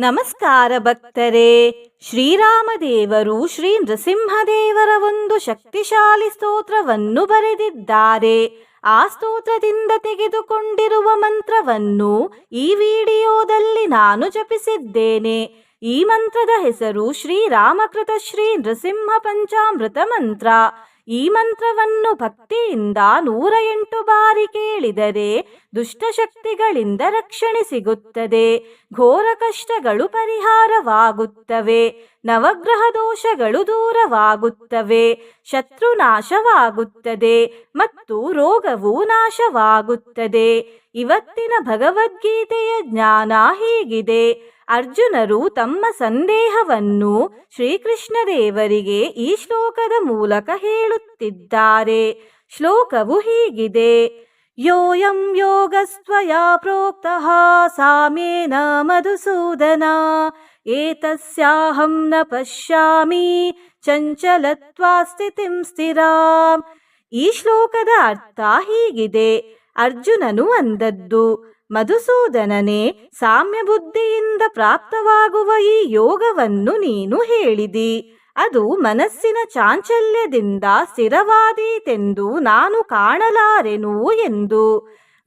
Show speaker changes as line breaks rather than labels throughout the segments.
ನಮಸ್ಕಾರ ಭಕ್ತರೇ. ಶ್ರೀರಾಮದೇವರು ಶ್ರೀ ನೃಸಿಂಹದೇವರ ಒಂದು ಶಕ್ತಿಶಾಲಿ ಸ್ತೋತ್ರವನ್ನು ಬರೆದಿದ್ದಾರೆ. ಆ ಸ್ತೋತ್ರದಿಂದ ತೆಗೆದುಕೊಂಡಿರುವ ಮಂತ್ರವನ್ನು ಈ ವಿಡಿಯೋದಲ್ಲಿ ನಾನು ಜಪಿಸಿದ್ದೇನೆ. ಈ ಮಂತ್ರದ ಹೆಸರು ಶ್ರೀರಾಮಕೃತ ಶ್ರೀ ನೃಸಿಂಹ ಪಂಚಾಮೃತ ಮಂತ್ರ. ಈ ಮಂತ್ರವನ್ನು ಭಕ್ತಿಯಿಂದ ನೂರ ಎಂಟು ಬಾರಿ ಕೇಳಿದರೆ ದುಷ್ಟಶಕ್ತಿಗಳಿಂದ ರಕ್ಷಣೆ ಸಿಗುತ್ತದೆ. ಘೋರ ಕಷ್ಟಗಳು ಪರಿಹಾರವಾಗುತ್ತವೆ. ನವಗ್ರಹ ದೋಷಗಳು ದೂರವಾಗುತ್ತವೆ. ಶತ್ರು ನಾಶವಾಗುತ್ತದೆ ಮತ್ತು ರೋಗವು ನಾಶವಾಗುತ್ತದೆ. ಇವತ್ತಿನ ಭಗವದ್ಗೀತೆಯ ಜ್ಞಾನ ಹೀಗಿದೆ. ಅರ್ಜುನರು ತಮ್ಮ ಸಂದೇಹವನ್ನು ಶ್ರೀಕೃಷ್ಣ ದೇವರಿಗೆ ಈ ಶ್ಲೋಕದ ಮೂಲಕ ಹೇಳುತ್ತಿದ್ದಾರೆ. ಶ್ಲೋಕವು ಹೀಗಿದೆ. ಯೋಯಂ ಯೋಗಸ್ತ್ವಯಾ ಪ್ರೋಕ್ತಃ ಸಾಮೇನ ಮಧುಸೂದನ ಏತಸ್ಯಾಹಂ ನ ಪಶ್ಯಾಮಿ ಚಂಚಲತ್ವಾ ಸ್ಥಿತಿಂ ಸ್ಥಿರಾಂ ಈ ಶ್ಲೋಕದ ಅರ್ಥ ಹೀಗಿದೆ। ಅರ್ಜುನನು ಅಂದದ್ದು, ಮಧುಸೂದನನೇ ಸಾಮ್ಯ ಬುದ್ಧಿಯಿಂದ ಪ್ರಾಪ್ತವಾಗುವ ಈ ಯೋಗವನ್ನು ನೀನು ಹೇಳಿದಿ. ಅದು ಮನಸ್ಸಿನ ಚಾಂಚಲ್ಯದಿಂದ ಸ್ಥಿರವಾದೀತೆಂದು ನಾನು ಕಾಣಲಾರೆನು ಎಂದು.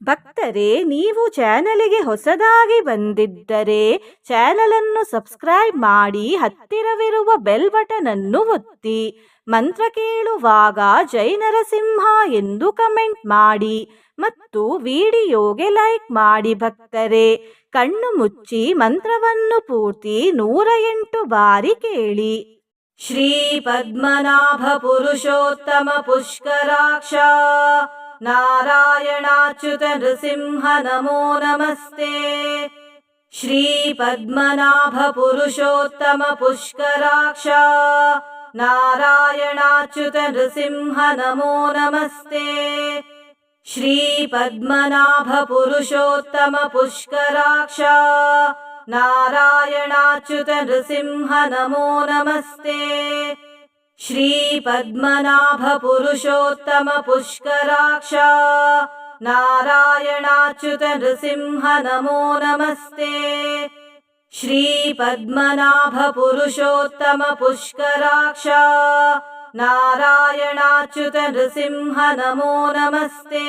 ಭಕ್ತರೇ, ನೀವು ಚಾನಲಿಗೆ ಹೊಸದಾಗಿ ಬಂದಿದ್ದರೆ ಚಾನಲನ್ನು ಸಬ್ಸ್ಕ್ರೈಬ್ ಮಾಡಿ ಹತ್ತಿರವಿರುವ ಬೆಲ್ ಬಟನ್ ಅನ್ನು ಒತ್ತಿ. ಮಂತ್ರ ಕೇಳುವಾಗ ಜೈ ನರಸಿಂಹ ಎಂದು ಕಮೆಂಟ್ ಮಾಡಿ ಮತ್ತು ವಿಡಿಯೋಗೆ ಲೈಕ್ ಮಾಡಿ ಭಕ್ತರೆ. ಕಣ್ಣು ಮುಚ್ಚಿ ಮಂತ್ರವನ್ನು ಪೂರ್ತಿ ನೂರ ಎಂಟು ಬಾರಿ ಕೇಳಿ. श्रीपद्मनाभपुरुषोत्तमपुष्कराक्षा नारायणाच्युत नृसिंह नमो नमस्ते। श्रीपद्मनाभपुरुषोत्तमपुष्कराक्षा नारायणाच्युत नृसिंह नमो नमस्ते। श्रीपद्मनाभपुरुषोत्तमपुष्कराक्षा नारायणाच्युत नृसिंह नमो नमस्ते श्रीपद्मनाभपुरुषोत्तम पुष्कराक्ष नारायणाच्युत नृसिंह नमो नमस्ते श्रीपद्मनाभपुरुषोत्तम पुष्कराक्षा नारायणाच्युत नृसिंह नमो नमस्ते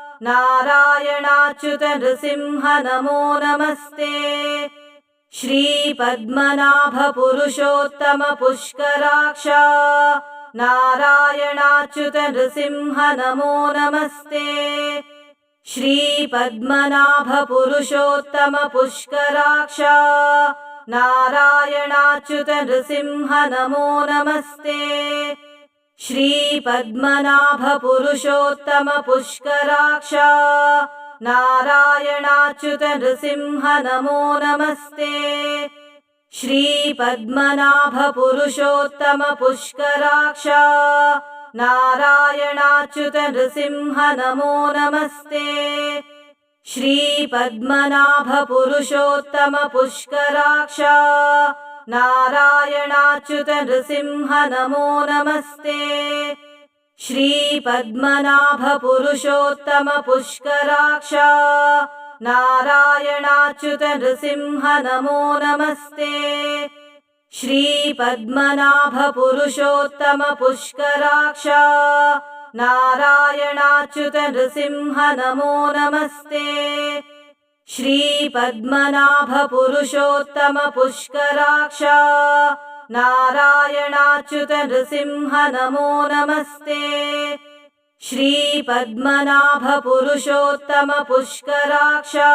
नारायणाच्युत नृसिंह नमो नमस्ते श्रीपद्मनाभपुरुषोत्तम पुष्कराक्षा नारायणाच्युत नृसिंह नमो नमस्ते श्रीपद्मनाभपुरुषोत्तम पुष्कराक्षा नारायणाच्युत नृसिंह नमो नमस्ते श्रीपद्मनाभपुरुषोत्तमपुष्कराक्षा नारायणाच्युत नृसिंह नमो नमस्ते। श्रीपद्मनाभपुरुषोत्तमपुष्कराक्षा नारायणाच्युत नृसिंह नमो नमस्ते। श्रीपद्मनाभपुरुषोत्तमपुष्कराक्षा नारायणाच्युत नृसिंह नमो नमस्ते श्रीपद्मनाभपुरुषोत्तम पुष्कराक्षा नारायणाच्युत नृसिंह नमो नमस्ते श्रीपद्मनाभपुरुषोत्तम पुष्कराक्षा नारायणाच्युत नृसिंह नमो नमस्ते श्रीपद्मनाभपुरुषोत्तमपुष्कराक्षा नारायणाच्युत नृसिंह नमो नमस्ते। श्रीपद्मनाभपुरुषोत्तमपुष्कराक्षा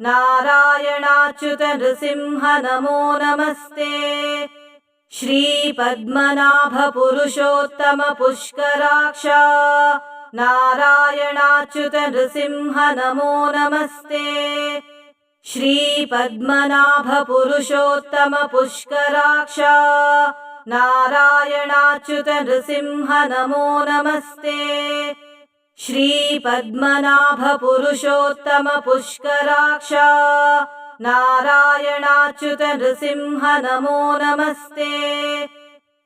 नारायणाच्युत नृसिंह नमो नमस्ते। श्रीपद्मनाभपुरुषोत्तमपुष्कराक्षा नारायणाच्युत नृसिंह नमो नमस्ते। श्रीपद्मनाभपुरुषोत्तम पुष्कराक्षा नारायणाच्युत नृसिंह नमो नमस्ते। श्रीपद्मनाभपुरुषोत्तम पुष्कराक्षा नारायणाच्युत नृसिंह नमो नमस्ते।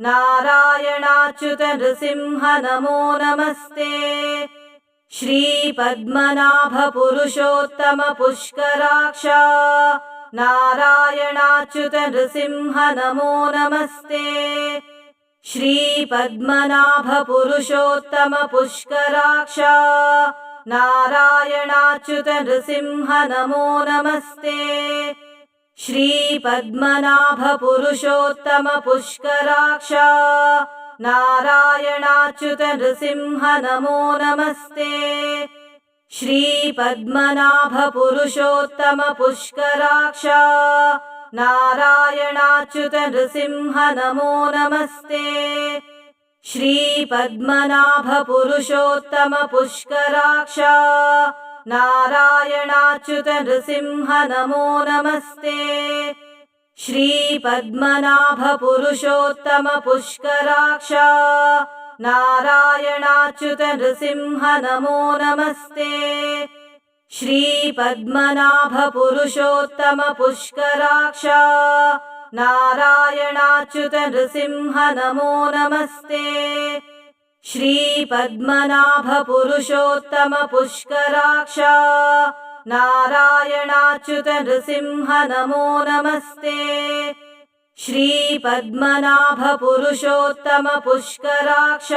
नारायणाच्युत नृसिंह नमो नमस्ते श्रीपद्मनाभपुरुषोत्तम पुष्कराक्ष नारायणाच्युत नृसिंह नमो नमस्ते श्रीपद्मनाभपुरुषोत्तम पुष्कराक्ष नारायणाच्युत नृसिंह नमो नमस्ते श्रीपद्मनाभपुरुषोत्तम पुष्कराक्ष नारायणाच्युत नृसिंह नमो नमस्ते। पुष्कराक्ष नारायणाच्युत नृसिंह नमो नमस्ते। पुष्कराक्ष नारायणाच्युत नृसिंह नमो नमस्ते। श्रीपद्मनाभपुरुषोत्तम पुष्कराक्ष नारायणाच्युत नृसिंह नमो नमस्ते। श्रीपद्मनाभपुरुषोत्तम पुष्कराक्ष नारायणाच्युत नृसिंह नमो नमस्ते श्रीपद्मनाभपुरुषोत्तम पुष्कराक्ष नारायणाच्युत नृसिंह नमो नमस्ते। श्रीपद्मनाभपुरुषोत्तम पुष्कराक्ष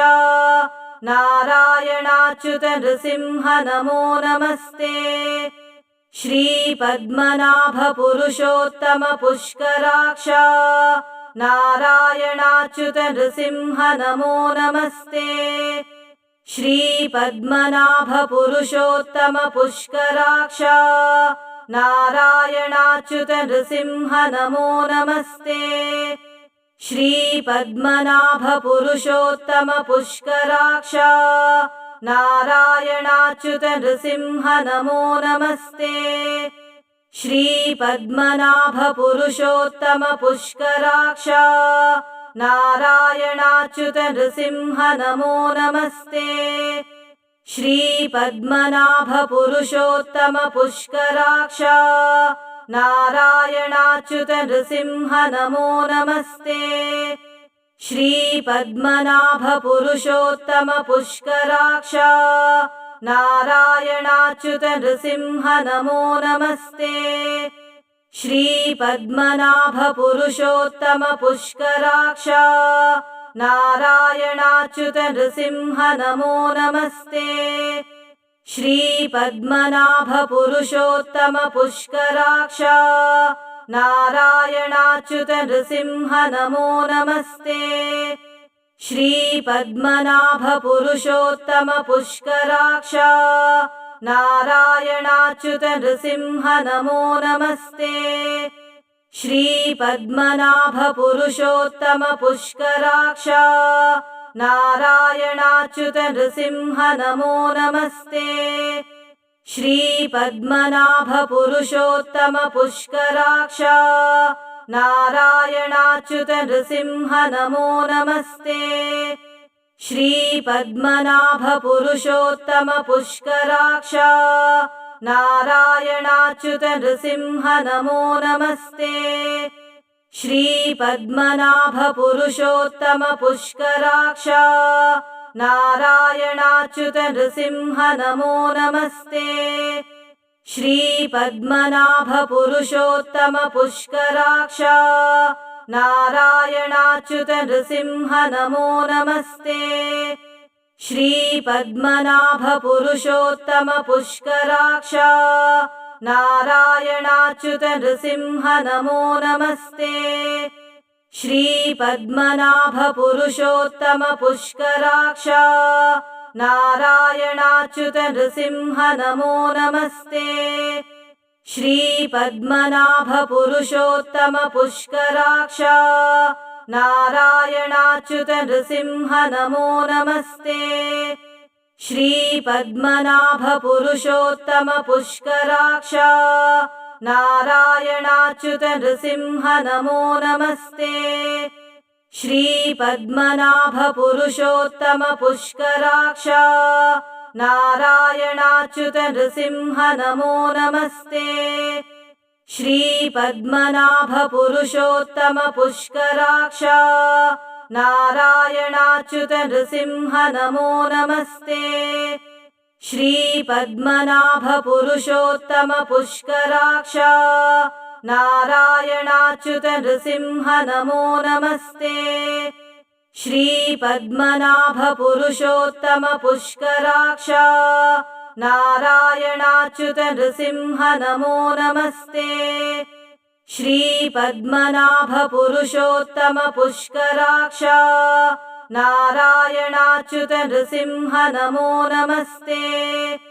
नारायणाच्युत नृसिंह नमो नमस्ते। श्रीपद्मनाभपुरुषोत्तम पुष्कराक्ष नारायणाच्युत नृसिंह नमो नमस्ते। श्रीपद्मनाभपुरुषोत्तम पुष्कराक्ष नारायणाच्युत नृसिंह नमो नमस्ते। श्रीपद्मनाभपुरुषोत्तम पुष्कराक्ष नारायणाच्युत नृसिंह नमो नमस्ते पुष्कराक्ष नारायणाच्युत नृसिंह नमो नमस्ते। श्रीपद्मनाभपुरुषोत्तम पुष्कराक्ष नारायणाच्युत नृसिंह नमो नमस्ते। पुष्कराक्ष नारायणाच्युत नृसिंह नमो नमस्ते श्रीपद्मनाभपुरुषोत्तम पुष्कराक्ष नारायणाच्युत नृसिंह नमो नमस्ते श्रीपद्मनाभपुरुषोत्तम पुष्कराक्ष नारायणाच्युत नृसिंह नमो नमस्ते श्रीपद्मनाभपुरुषोत्तम पुष्कराक्ष नारायणाच्युत नृसिंह नमो नमस्ते श्रीपद्मनाभपुरुषोत्तम पुष्कराक्ष नारायणाच्युत नृसिंह नमो नमस्ते श्रीपद्मनाभपुरुषोत्तम पुष्कराक्ष नारायणाच्युत नृसिंह नमो नमस्ते। श्रीपद्मनाभपुरुषोत्तम पुष्कराक्ष नारायणाच्युत नृसिंह नमो नमस्ते। श्रीपद्मनाभपुरुषोत्तम पुष्कराक्ष नारायणाच्युत नृसिंह नमो नमस्ते श्रीपद्मनाभपुरुषोत्तम पुष्कराक्ष नारायणाच्युत नृसिंह नमो नमस्ते। श्रीपद्मनाभपुरुषोत्तम पुष्कराक्ष नारायणाच्युत नृसिंह नमो नमस्ते। श्रीपद्मनाभपुरुषोत्तम पुष्कराक्ष नारायणाच्युत नृसिंह नमो नमस्ते श्रीपद्मनाभपुरुषोत्तम पुष्कराक्ष नारायणाच्युत नृसिंह नमो नमस्ते श्रीपद्मनाभपुरुषोत्तम पुष्कराक्ष नारायणाच्युत नृसिंह नमो नमस्ते पुष्कराक्ष नारायणाच्युत नृसिंह नमो नमस्ते। पुष्कराक्ष नारायणाच्युत नृसिंह नमो नमस्ते। श्रीपद्मनाभपुरुषोत्तम पुष्कराक्ष नारायणाच्युत नृसिंह नमो नमस्ते। श्रीपद्मनाभपुरुषोत्तम पुष्कराक्ष। नारायणाच्युत नृसिंह नमो नमस्ते। श्रीपद्मनाभपुरुषोत्तम पुष्कराक्ष। नारायणाच्युत नृसिंह नमो नमस्ते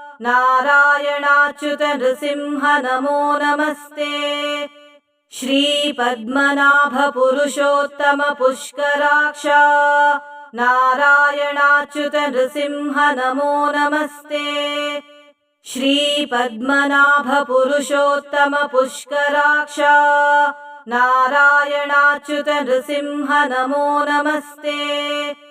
नारायणाच्युत नृसिंह नमो नमस्ते। श्रीपद्मनाभपुरुषोत्तम पुष्कराक्ष। नारायणाच्युत नृसिंह नमो नमस्ते। श्रीपद्मनाभपुरुषोत्तम पुष्कराक्ष। नारायणाच्युत नृसिंह नमो नमस्ते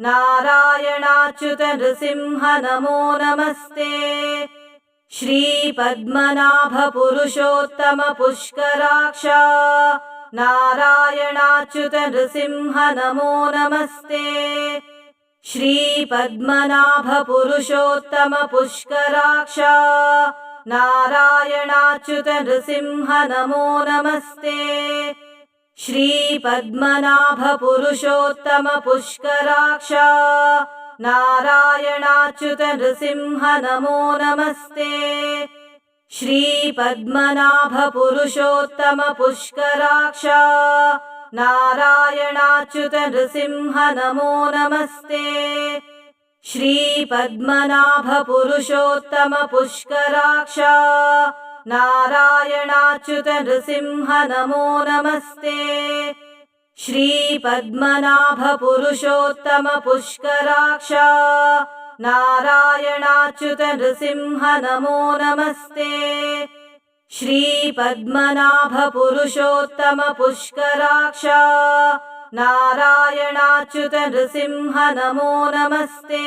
नारायणाच्युत नृसिंह नमो नमस्ते। श्रीपद्मनाभपुरुषोत्तम पुष्कराक्ष नारायणाच्युत नृसिंह नमो नमस्ते। श्रीपद्मनाभपुरुषोत्तम पुष्कराक्ष नारायणाच्युत नृसिंह नमो नमस्ते श्रीपद्मनाभपुरुषोत्तम पुष्कराक्ष नारायणाच्युत नृसिंह नमो नमस्ते। श्रीपद्मनाभपुरुषोत्तम पुष्कराक्ष नारायणाच्युत नृसिंह नमो नमस्ते। श्रीपद्मनाभपुरुषोत्तम पुष्कराक्ष नारायणाच्युत नृसिंह नमो नमस्ते श्रीपद्मनाभपुरुषोत्तम पुष्कराक्ष नारायणाच्युत नृसिंह नमो नमस्ते श्रीपद्मनाभपुरुषोत्तम पुष्कराक्ष नारायणाच्युत नृसिंह नमो नमस्ते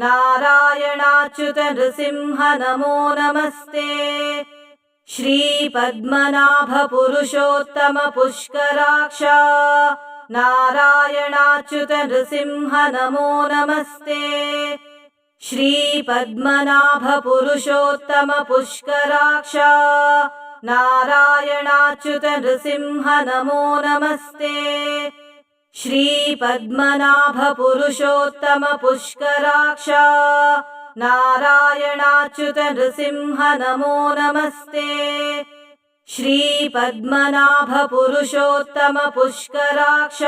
नारायणाच्युत नृसिंह नमो नमस्ते श्रीपद्मनाभपुरुषोत्तम पुष्कराक्ष नारायणाच्युत नृसिंह नमो नमस्ते श्रीपद्मनाभपुरुषोत्तम पुष्कराक्ष नारायणाच्युत नृसिंह नमो नमस्ते श्रीपद्मनाभपुरुषोत्तम पुष्कराक्ष नारायणाच्युत नृसिंह नमो नमस्ते। श्रीपद्मनाभपुरुषोत्तम पुष्कराक्ष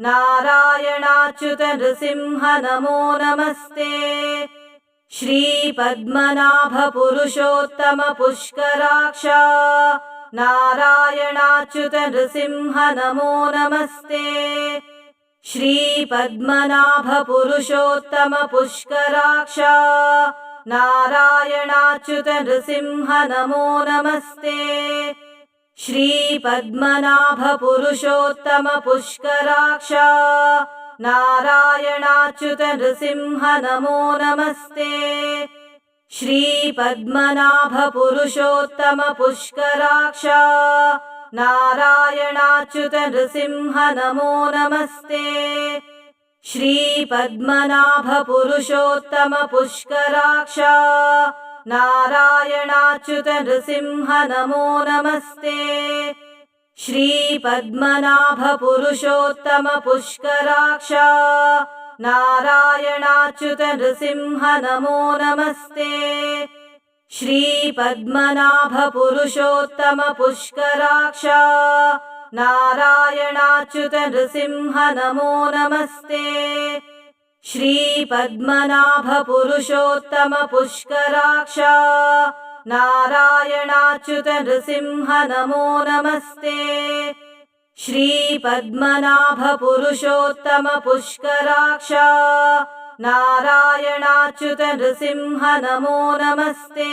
नारायणाच्युत नृसिंह नमो नमस्ते। श्रीपद्मनाभ पुरुषोत्तम पुष्कराक्ष नारायणाच्युत नृसिंह नमो नमस्ते श्रीपद्मनाभ पुरुषोत्तम पुष्कराक्ष नारायणाच्युत नृसिंह नमो नमस्ते श्रीपद्मनाभ पुरुषोत्तम पुष्कराक्ष नारायणाच्युत नृसिंह नमो नमस्ते श्रीपद्मनाभ पुरुषोत्तम पुष्कराक्ष नारायणाच्युत नृसिंह नमो नमस्ते। श्रीपद्मनाभ पुरुषोत्तम पुष्कराक्ष नारायणाच्युत नृसिंह नमो नमस्ते। श्रीपद्मनाभ नारायणाच्युत नृसिंह नमो नमस्ते श्रीपद्मनाभ पुरुषोत्तम पुष्कराक्ष नारायणाच्युत नृसिंह नमो नमस्ते श्रीपद्मनाभ पुरुषोत्तम पुष्कराक्ष नारायणाच्युत नृसिंह नमो नमस्ते श्रीपद्मनाभ पुरुषोत्तम पुष्कराक्ष नारायणाच्युत नृसिंह नमो नमस्ते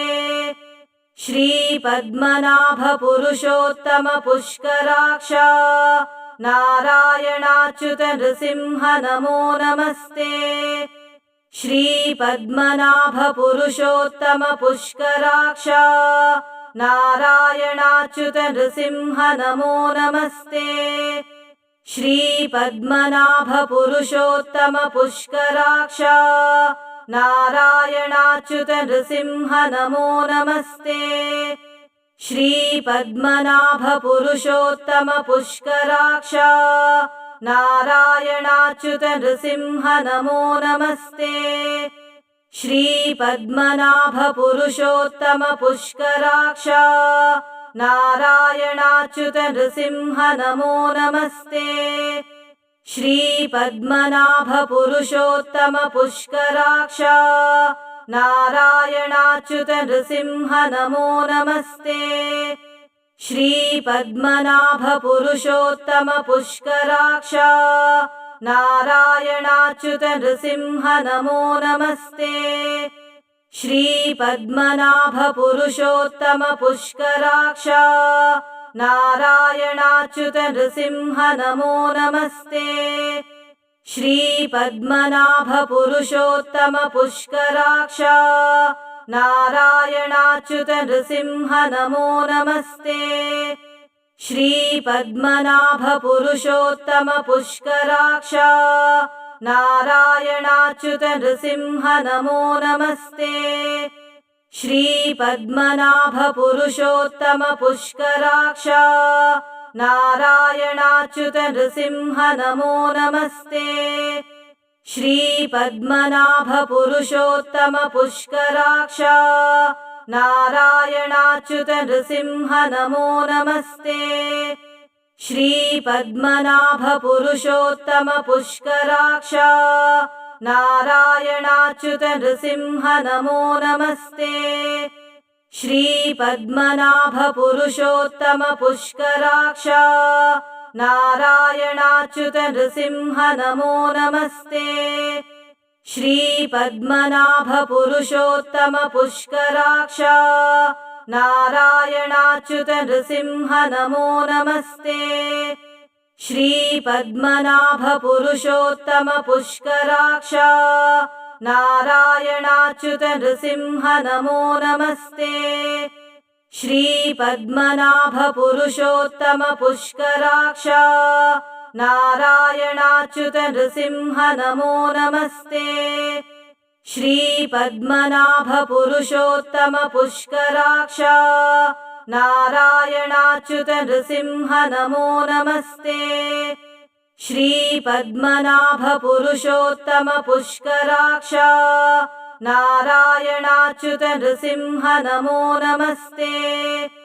श्रीपद्मनाभ पुरुषोत्तम पुष्कराक्ष नारायणाच्युत नृसिंह नमो नमस्ते श्रीपद्मनाभ पुरुषोत्तम पुष्कराक्ष नारायणाच्युत नृसिंह नमो नमस्ते श्रीपद्मनाभ पुरुषोत्तम पुष्कराक्ष नारायणाच्युत नृसिंह नमो नमस्ते श्रीपद्मनाभ पुरुषोत्तम पुष्कराक्ष नारायणाच्युत नृसिंह नमो नमस्ते श्रीपद्मनाभ पुरुषोत्तम पुष्कराक्ष नारायणाच्युत नृसिंह नमो नमस्ते। श्रीपद्मनाभ पुरुषोत्तम पुष्कराक्ष नारायणाच्युत नृसिंह नमो नमस्ते। श्रीपद्मनाभ पुरुषोत्तम पुष्कराक्ष नारायणाच्युत नृसिंह नमो नमस्ते। श्रीपद्मनाभ पुरुषोत्तम पुष्कराक्ष नारायणाच्युत नृसिंह नमो नमस्ते। श्रीपद्मनाभ पुरुषोत्तम पुष्कराक्ष नारायणाच्युत नृसिंह नमो नमस्ते श्रीपद्मनाभ पुरुषोत्तम पुष्कराक्ष नारायणाच्युत नृसिंह नमो नमस्ते। श्रीपद्मनाभ पुरुषोत्तम पुष्कराक्ष नारायणाच्युत नृसिंह नमो नमस्ते। श्रीपद्मनाभ पुरुषोत्तम पुष्कराक्ष नारायणाच्युत नृसिंह नमो नमस्ते श्रीपद्मनाभ पुरुषोत्तम पुष्कराक्ष नारायणाच्युत नृसिंह नमो नमस्ते श्रीपद्मनाभ पुरुषोत्तम पुष्कराक्ष नारायणाच्युत नृसिंह नमो नमस्ते पुष्कराक्ष नारायणाच्युत नृसिंह नमो नमस्ते। श्रीपद्मनाभ पुरुषोत्तम पुष्कराक्ष नारायणाच्युत नृसिंह नमो नमस्ते। श्रीपद्मनाभ नारायणाच्युत नृसिंह नमो नमस्ते। श्रीपद्मनाभ पुरुषोत्तम पुष्कराक्ष। नारायणाच्युत नृसिंह नमो नमस्ते। श्रीपद्मनाभ पुरुषोत्तम पुष्कराक्ष। नारायणाच्युत नृसिंह नमो नमस्ते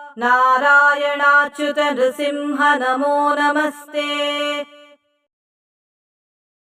नारायणाच्युत नृसिंह नमो नमस्ते